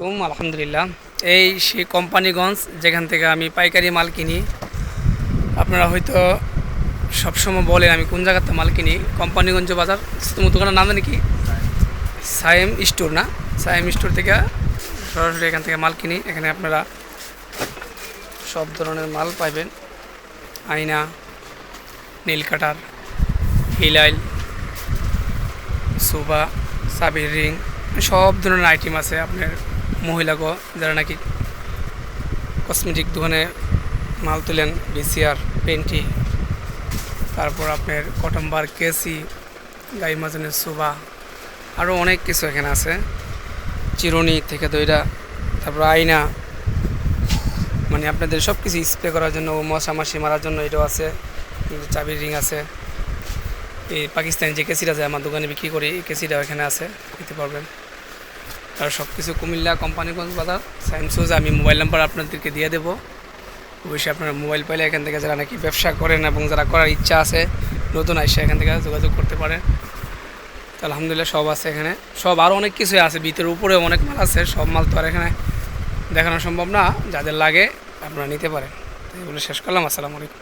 কুম আলহামদুলিল্লাহ। এই সেই কোম্পানিগঞ্জ, যেখান থেকে আমি পাইকারি মাল কিনি। আপনারা হয়তো সবসময় বলেন, আমি কোন জায়গাতে মাল কিনি? কোম্পানিগঞ্জ বাজার তোমার দোকানের নাম জানি কি? সায়েম স্টোর না? সায়েম স্টোর থেকে সরাসরি এখান থেকে মাল কিনি। এখানে আপনারা সব ধরনের মাল পাইবেন। আয়না, নীল কাটার, হিলাইল সোফা সাবির রিং, সব ধরনের আইটেম আছে আপনার মহিলাগো যারা নাকি কসমেটিক দোকানে মাল তুলেন বিসিআর পেন্টি তারপর আপনার কটম্বার কেসি গাই মাজনের সোফা আরও অনেক কিছু এখানে আছে। চিরুনি থেকে দইরা, তারপর আয়না মানে আপনাদের সব কিছু স্প্রে করার জন্য, মশা মাসি মারার জন্য এটাও আছে চাবির রিং আছে। এই পাকিস্তানি যে কেসিটা আছে, আমার দোকানে বিক্রি করি, এই কেসিটাও এখানে আছে, নিতে পারবেন। আর সব কিছু কুমিল্লা কোম্পানিগঞ্জ বাজার। সায়েন্সুজ আমি মোবাইল নাম্বার আপনাদেরকে দিয়ে দেবো। অবশ্যই আপনারা মোবাইল পাইলে এখান থেকে যারা নাকি ব্যবসা করেন এবং যারা করার ইচ্ছা আছে, নতুন আসছে এখান থেকে যোগাযোগ করতে পারেন। তো আলহামদুলিল্লাহ সব আছে এখানে। সব আরও অনেক কিছুই আছে, ভিতরে উপরে অনেক মাল আছে, সব মাল তো আর এখানে দেখানো সম্ভব না, যাদের লাগে আপনারা নিতে পারেন। তো এগুলো শেষ করলাম, আসসালামু আলাইকুম।